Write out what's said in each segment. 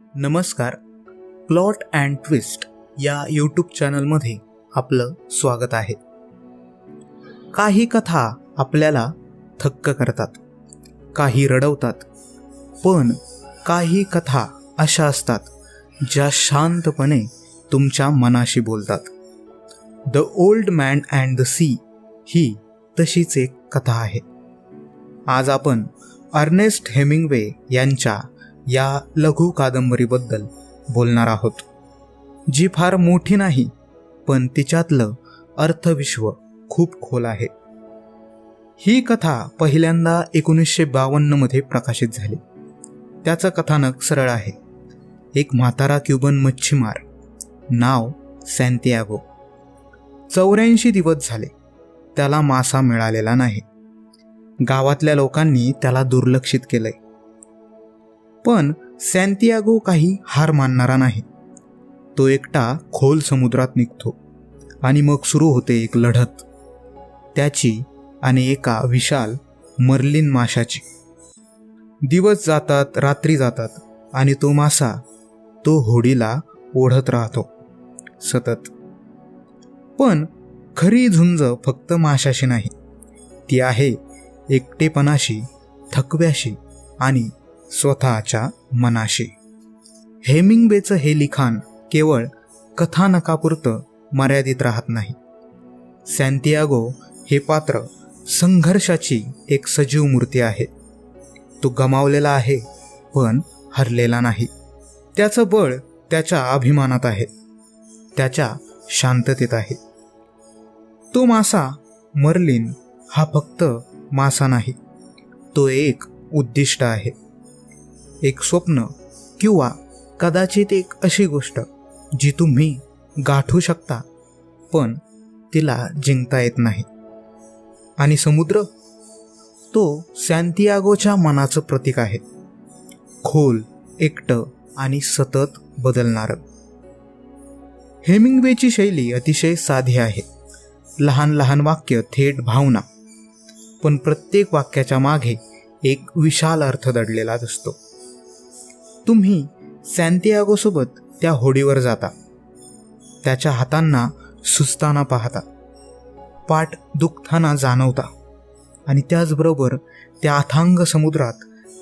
नमस्कार. Plot and twist या YouTube चॅनलमध्ये आपलं स्वागत आहे. काही कथा आपल्याला थक्क करतात काही रडवतात पण काही कथा अशा असतात ज्या शांतपणे तुमच्या मनाशी बोलतात. The old man and the sea ही तशीच एक कथा आहे. आज आपण अर्नेस्ट हेमिंगवे यांच्या या लघु कादंबरीबद्दल बोलणार आहोत. जी फार मोठी नाही पण तिच्यातलं अर्थविश्व खूप खोल आहे. ही कथा पहिल्यांदा एकोणीसशे बावन्नमध्ये प्रकाशित झाली. त्याचं कथानक सरळ आहे. एक म्हातारा क्युबन मच्छीमार नाव सॅन्तियागो चौऱ्याऐंशी दिवस झाले त्याला मासा मिळालेला नाही. गावातल्या लोकांनी त्याला दुर्लक्षित केलंय. पण सॅन्तियागो काही हार मानणारा नाही. तो एकटा खोल समुद्रात निघतो आणि मग सुरू होते एक लढत. त्याची आणि एका विशाल मर्लिन माशाची. दिवस जातात रात्री जातात आणि तो मासा तो होडीला ओढत राहतो. सतत. पण खरी झुंज फक्त माशाशी नाही. ती आहे एकटेपणाशी थकव्याशी आणि स्वतःच्या मनाशी. हेमिंगबेचं हे लिखाण केवळ कथानकापुरतं मर्यादित राहत नाही. सॅन्टियागो हे पात्र संघर्षाची एक सजीव मूर्ती आहे. तो गमावलेला आहे पण हरलेला नाही. त्याचं बळ त्याच्या अभिमानात आहे. त्याच्या शांततेत आहे. तो मासा मर्लिन हा फक्त मासा नाही तो एक उद्दिष्ट आहे. एक स्वप्न किंवा कदाचित एक अशी गोष्ट जी तुम्ही गाठू शकता पण तिला जिंकता येत नाही. आणि समुद्र? तो सॅन्तियागोच्या मनाचं प्रतीक आहे. खोल एकटं आणि सतत बदलणारं. हेमिंगवेची शैली अतिशय साधी आहे. लहान लहान वाक्य थेट भावना. पण प्रत्येक वाक्याच्या मागे एक विशाल अर्थ दडलेला असतो. तुम्ही सॅन्तियागोसोबत त्या होडीवर जाता. त्याच्या हातांना सुस्ताना पाहता. पाठ दुखताना जाणवता. आणि त्याचबरोबर त्या अथांग समुद्रात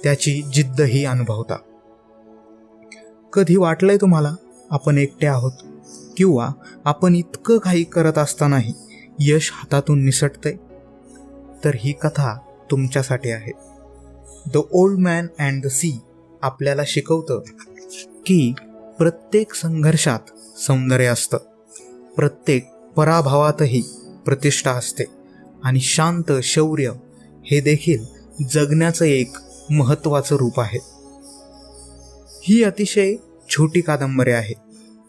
त्याची जिद्दही अनुभवता. कधी वाटलंय तुम्हाला आपण एकटे आहोत? किंवा आपण इतकं काही करत असतानाही यश हातातून निसटतंय? तर ही कथा तुमच्यासाठी आहे. The old man and the sea आपल्याला शिकवतं की प्रत्येक संघर्षात सौंदर्य असतं. प्रत्येक पराभवातही प्रतिष्ठा असते आणि शांत शौर्य हे देखील जगण्याचं एक महत्त्वाचं रूप आहे. ही अतिशय छोटी कादंबरी आहे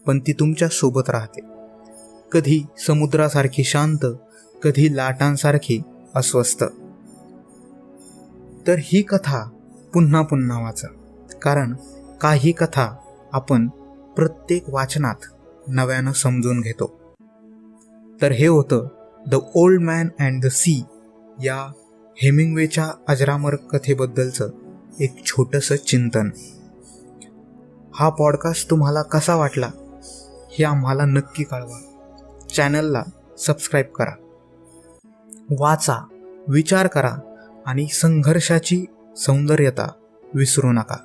पण ती तुमच्यासोबत राहते. कधी समुद्रासारखी शांत कधी लाटांसारखी अस्वस्थ. तर ही कथा पुन्हा पुन्हा वाचा. कारण काही कथा आपण प्रत्येक वाचनात नव्यानं समजून घेतो. तर हे होतं the old man and the sea या हेमिंगवेच्या अजरामर कथेबद्दलचं एक छोटंसं चिंतन. हा पॉडकास्ट तुम्हाला कसा वाटला हे आम्हाला नक्की कळवा. चॅनलला सबस्क्राईब करा. वाचा विचार करा आणि संघर्षाची सौंदर्यता विसरू नका.